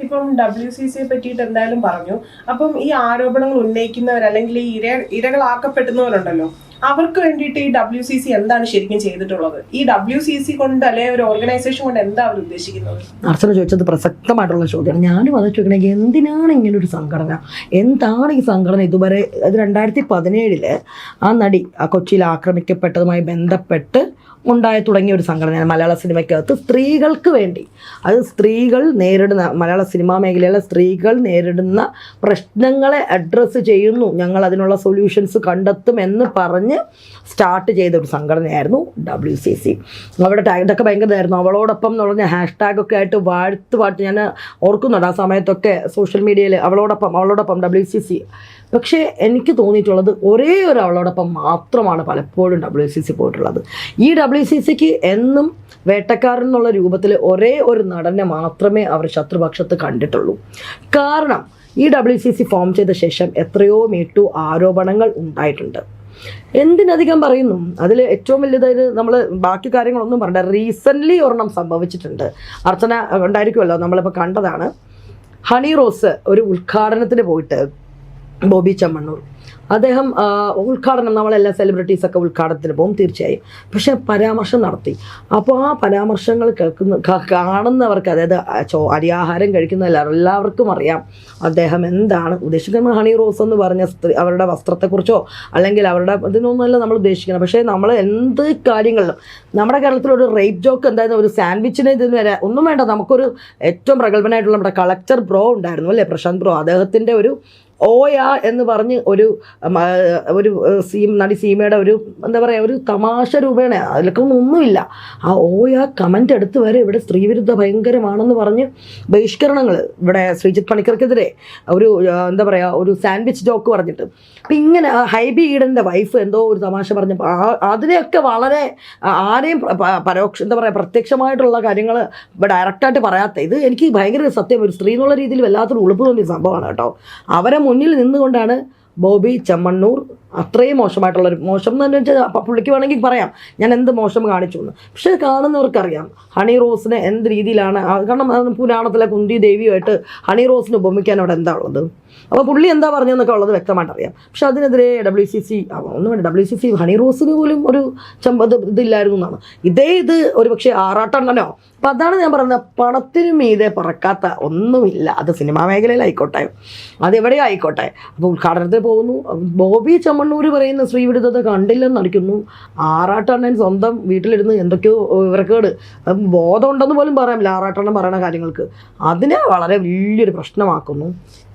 ഇപ്പം W C സിയെ പറ്റിയിട്ട് എന്തായാലും പറഞ്ഞു. അപ്പം ഈ ആരോപണങ്ങൾ ഉന്നയിക്കുന്നവർ അല്ലെങ്കിൽ ഈ ഇര ഇരകളാക്കപ്പെടുന്നവരുണ്ടല്ലോ അവർക്ക് വേണ്ടിയിട്ട് ഈ ഡബ്ല്യു സി സി എന്താണ് ശരിക്കും ചെയ്തിട്ടുള്ളത്? ഈ ഡബ്ല്യു സി സി കൊണ്ട് അല്ലെങ്കിൽ ഒരു ഓർഗനൈസേഷൻ കൊണ്ട് എന്താ അവർ ഉദ്ദേശിക്കുന്നത്? അർച്ചന ചോദിച്ചത് പ്രസക്തമായിട്ടുള്ള ചോദ്യമാണ്. ഞാനും അത് ചോദിക്കണമെങ്കിൽ എന്തിനാണ് ഇങ്ങനെ ഒരു സംഘടന? എന്താണ് ഈ സംഘടന ഇതുവരെ അത് രണ്ടായിരത്തി പതിനേഴിൽ ആ നടി ആ കൊച്ചിയിൽ ആക്രമിക്കപ്പെട്ടതുമായി ബന്ധപ്പെട്ട് ഉണ്ടായി തുടങ്ങിയ ഒരു സംഘടനയാണ് മലയാള സിനിമയ്ക്കകത്ത് സ്ത്രീകൾക്ക് വേണ്ടി. അത് സ്ത്രീകൾ നേരിടുന്ന മലയാള സിനിമാ മേഖലയിലെ സ്ത്രീകൾ നേരിടുന്ന പ്രശ്നങ്ങളെ അഡ്രസ്സ് ചെയ്യുന്നു. ഞങ്ങൾ അതിനുള്ള സൊല്യൂഷൻസ് കണ്ടെത്തും എന്ന് പറഞ്ഞ് സ്റ്റാർട്ട് ചെയ്ത ഒരു സംഘടനയായിരുന്നു ഡബ്ല്യു സി സി അവിടെ ഇതൊക്കെ ഭയങ്കര ഇതായിരുന്നു അവളോടൊപ്പം എന്ന് പറഞ്ഞ ഹാഷ് ടാഗൊക്കെ ആയിട്ട് വാഴ്ത്ത് പാട്ട് ഞാൻ ഓർക്കുന്നുണ്ട്. ആ സമയത്തൊക്കെ സോഷ്യൽ മീഡിയയിൽ അവളോടൊപ്പം അവളോടൊപ്പം ഡബ്ല്യു സി സി പക്ഷേ എനിക്ക് തോന്നിയിട്ടുള്ളത് ഒരേ ഒരു അവളോടൊപ്പം മാത്രമാണ് പലപ്പോഴും ഡബ്ല്യു സി സി പോയിട്ടുള്ളത്. ഈ ഡബ്ല്യു സി സിക്ക് എന്നും വേട്ടക്കാരൻ എന്നുള്ള രൂപത്തിൽ ഒരേ ഒരു നടനെ മാത്രമേ അവർ ശത്രുപക്ഷത്ത് കണ്ടിട്ടുള്ളൂ. കാരണം ഈ ഡബ്ല്യു സി സി ഫോം ചെയ്ത ശേഷം എത്രയോ മീട്ടു ആരോപണങ്ങൾ ഉണ്ടായിട്ടുണ്ട്. എന്തിനധികം പറയുന്നു? അതിൽ ഏറ്റവും വലുതായത് നമ്മൾ ബാക്കി കാര്യങ്ങളൊന്നും പറയണ്ട. റീസെന്റ്ലി ഒരെണ്ണം സംഭവിച്ചിട്ടുണ്ട്. അർച്ചന ഉണ്ടായിരിക്കുമല്ലോ നമ്മളിപ്പോൾ കണ്ടതാണ്. ഹണി റോസ് ഒരു ഉദ്ഘാടനത്തിന് പോയിട്ട് ബോബി ചമ്മണ്ണൂർ. അദ്ദേഹം ഉദ്ഘാടനം നമ്മളെല്ലാ സെലിബ്രിറ്റീസൊക്കെ ഉദ്ഘാടനത്തിന് പോകും തീർച്ചയായും. പക്ഷെ പരാമർശം നടത്തി. അപ്പോൾ ആ പരാമർശങ്ങൾ കേൾക്കുന്ന കാണുന്നവർക്ക് അതായത് ചോ അരിയാഹാരം കഴിക്കുന്ന എല്ലാവർക്കും അറിയാം അദ്ദേഹം എന്താണ് ഉദ്ദേശിക്കുന്നത്. ഹണി റോസ് എന്ന് പറഞ്ഞ സ്ത്രീ അവരുടെ വസ്ത്രത്തെക്കുറിച്ചോ അല്ലെങ്കിൽ അവരുടെ ഇതിനൊന്നുമല്ല നമ്മൾ ഉദ്ദേശിക്കുന്നത്. പക്ഷേ നമ്മൾ എന്ത് കാര്യങ്ങളിലും നമ്മുടെ കേരളത്തിൽ ഒരു റേപ്പ് ജോക്ക് എന്തായാലും ഒരു സാൻഡ്വിച്ചിനെ ഇതിന് വരെ ഒന്നും വേണ്ട. നമുക്കൊരു ഏറ്റവും പ്രഗത്ഭനായിട്ടുള്ള നമ്മുടെ കളക്ടർ ബ്രോ ഉണ്ടായിരുന്നു അല്ലേ? പ്രശാന്ത് ബ്രോ അദ്ദേഹത്തിന്റെ ഒരു ഓയ എന്ന് പറഞ്ഞ് ഒരു ഒരു സീം നടി സീമയുടെ ഒരു എന്താ പറയുക ഒരു തമാശ രൂപേണ. അതിലൊക്കെ ഒന്നുമില്ല. ആ ഓയ കമന്റ് എടുത്ത് വരെ ഇവിടെ സ്ത്രീവിരുദ്ധ ഭയങ്കരമാണെന്ന് പറഞ്ഞ് ബഹിഷ്കരണങ്ങൾ ഇവിടെ ശ്രീജിത്ത് പണിക്കർക്കെതിരെ ഒരു എന്താ പറയുക ഒരു സാൻഡ്വിച്ച് ജോക്ക് പറഞ്ഞിട്ട്. അപ്പം ഇങ്ങനെ ഹൈബി ഈഡന്റെ വൈഫ് എന്തോ ഒരു തമാശ പറഞ്ഞപ്പോൾ ആ അതിനെയൊക്കെ വളരെ ആരെയും പരോക്ഷ എന്താ പറയുക പ്രത്യക്ഷമായിട്ടുള്ള കാര്യങ്ങൾ ഡയറക്റ്റായിട്ട് പറയാത്ത. ഇത് എനിക്ക് ഭയങ്കര സത്യം. ഒരു സ്ത്രീ എന്നുള്ള രീതിയിൽ വല്ലാത്തൊരു ഉളുപ്പ് തോന്നിയ സംഭവമാണ് കേട്ടോ. അവരെ മുന്നിൽ നിന്നുകൊണ്ടാണ് ബോബി ചെമ്മണ്ണൂർ അത്രയും മോശമായിട്ടുള്ളൊരു മോശം എന്ന് വെച്ചാൽ അപ്പം പുള്ളിക്ക് വേണമെങ്കിൽ പറയാം. ഞാൻ എന്ത് മോശം കാണിച്ചു എന്ന്. പക്ഷേ കാണുന്നവർക്കറിയാം ഹണി റോസിനെ എന്ത് രീതിയിലാണ് കാരണം പുരാണത്തിലെ കുന്തി ദേവിയുമായിട്ട് ഹണി റോസിനെ ഉപമിക്കാൻ അവിടെ എന്താ ഉള്ളത്? അപ്പോൾ പുള്ളി എന്താ പറഞ്ഞതെന്നൊക്കെ ഉള്ളത് വ്യക്തമായിട്ട് അറിയാം. പക്ഷെ അതിനെതിരെ ഡബ്ല്യു സി സി ഒന്നും വേണ്ട. ഡബ്ല്യു സി സി ഹണി റോസിന് പോലും ഒരു ചമ്പ ഇത് ഇതില്ലായിരുന്നു എന്നാണ്. ഇതേ ഇത് ഒരു പക്ഷേ ആറാട്ടെണ്ണനോ? അപ്പം അതാണ് ഞാൻ പറയുന്നത് പണത്തിനു മീതെ പറക്കാത്ത ഒന്നുമില്ല. അത് സിനിമാ മേഖലയിലായിക്കോട്ടെ അതെവിടെ ആയിക്കോട്ടെ. അപ്പോൾ ഉദ്ഘാടനത്തിന് പോകുന്നു. ബോബി ചമ്മണ്ണൂർ പറയുന്ന ശ്രീവിരുദ്ധത കണ്ടില്ലെന്ന് നടിക്കുന്നു. ആറാട്ടണ്ണൻ സ്വന്തം വീട്ടിലിരുന്ന് എന്തൊക്കെയോ വിവരക്കേട്. അത് ബോധമുണ്ടെന്ന് പോലും പറയാമില്ല ആറാട്ടണ്ണൻ പറയുന്ന കാര്യങ്ങൾക്ക്. അതിനെ വളരെ വലിയൊരു പ്രശ്നമാക്കുന്നു.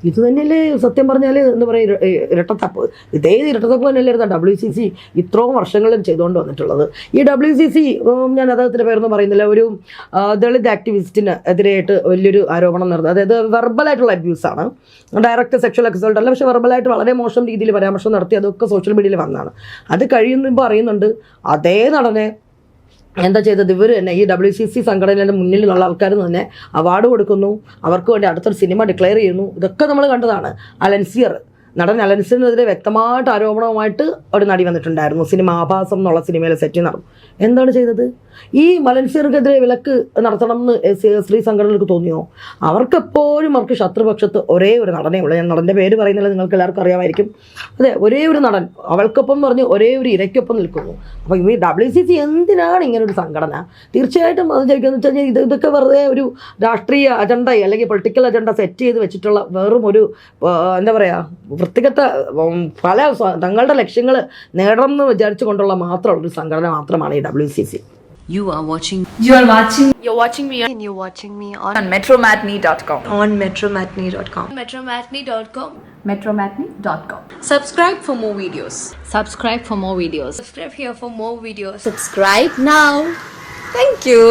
ഇത് തന്നെയല്ലേ സത്യം പറഞ്ഞാൽ എന്താ പറയുക ഇരട്ടത്തപ്പ്. ഇതേ ഇരട്ടത്തപ്പ് തന്നെയല്ലായിരുന്നു? ഡബ്ല്യു സി സി ഇത്രയും വർഷങ്ങളും ചെയ്തുകൊണ്ട് വന്നിട്ടുള്ളത്. ഈ ഡബ്ല്യു സി സി ഞാൻ അദ്ദേഹത്തിന്റെ പേരൊന്നും പറയുന്നില്ല. ഒരു ദളിത് ആക്ടിവിസ്റ്റിന് എതിരെയായിട്ട് വലിയൊരു ആരോപണം നടന്നത് അതായത് വെർബലായിട്ടുള്ള അബ്യൂസാണ് ഡയറക്റ്റ് സെക്ഷൽ അക്സോൾട്ട് അല്ല പക്ഷേ വെർബലായിട്ട് വളരെ മോശം രീതിയിൽ പരാമർശം നടത്തി അതൊക്കെ സോഷ്യൽ മീഡിയയിൽ വന്നതാണ്. അത് കഴിയുമ്പോൾ അറിയുന്നുണ്ട് അതേ നടനെ എന്താ ചെയ്തത്? ഇവർ തന്നെ ഈ ഡബ്ല്യു സി സി സംഘടനയുടെ മുന്നിലുള്ള ആൾക്കാർ തന്നെ അവാർഡ് കൊടുക്കുന്നു. അവർക്ക് വേണ്ടി അടുത്തൊരു സിനിമ ഡിക്ലെയർ ചെയ്യുന്നു. ഇതൊക്കെ നമ്മൾ കണ്ടതാണ്. അലൻസിയർ നടൻ അലൻസിനെതിരെ വ്യക്തമായിട്ട് ആരോപണവുമായിട്ട് ഒരു നടി വന്നിട്ടുണ്ടായിരുന്നു. സിനിമ ആഭാസം എന്നുള്ള സിനിമയിലെ സെറ്റ് നടന്നു. എന്താണ് ചെയ്തത്? ഈ മലൻസിയർക്കെതിരെ വിലക്ക് നടത്തണം എന്ന് സ്ത്രീ സംഘടനകൾക്ക് തോന്നിയോ? അവർക്കെപ്പോഴും അവർക്ക് ശത്രുപക്ഷത്ത് ഒരേ ഒരു നടനേ ഉള്ളൂ. ഞാൻ നടന്റെ പേര് പറയുന്നില്ല നിങ്ങൾക്ക് എല്ലാവർക്കും അറിയാമായിരിക്കും. അതെ ഒരേ ഒരു നടൻ അവൾക്കൊപ്പം പറഞ്ഞ് ഒരേ ഒരു ഇരയ്ക്കൊപ്പം നിൽക്കുന്നു. അപ്പോൾ ഈ ഡബ്ല്യു സി സി എന്തിനാണ് ഇങ്ങനെ ഒരു സംഘടന? തീർച്ചയായിട്ടും അത് ചോദിക്കുന്നത് വെച്ച് കഴിഞ്ഞാൽ ഇത് ഇതൊക്കെ വെറുതെ ഒരു രാഷ്ട്രീയ അജണ്ട അല്ലെങ്കിൽ പൊളിറ്റിക്കൽ അജണ്ട സെറ്റ് ചെയ്ത് വെച്ചിട്ടുള്ള വെറും ഒരു എന്താ പറയുക വൃത്തികെട്ട ഉം, പല തങ്ങളുടെ ലക്ഷ്യങ്ങൾ നേടണം എന്ന് വിചാരിച്ചു കൊണ്ടുള്ള മാത്രമുള്ള ഒരു സംഘടന മാത്രമാണ് ഈ W C C You are watching You are watching You're watching me and you're watching me on, on metromatney.com. on metromatney.com. Metromatney.com. metromatney.com. Subscribe for more videos. subscribe for more videos Subscribe here for more videos. Subscribe now. Thank you.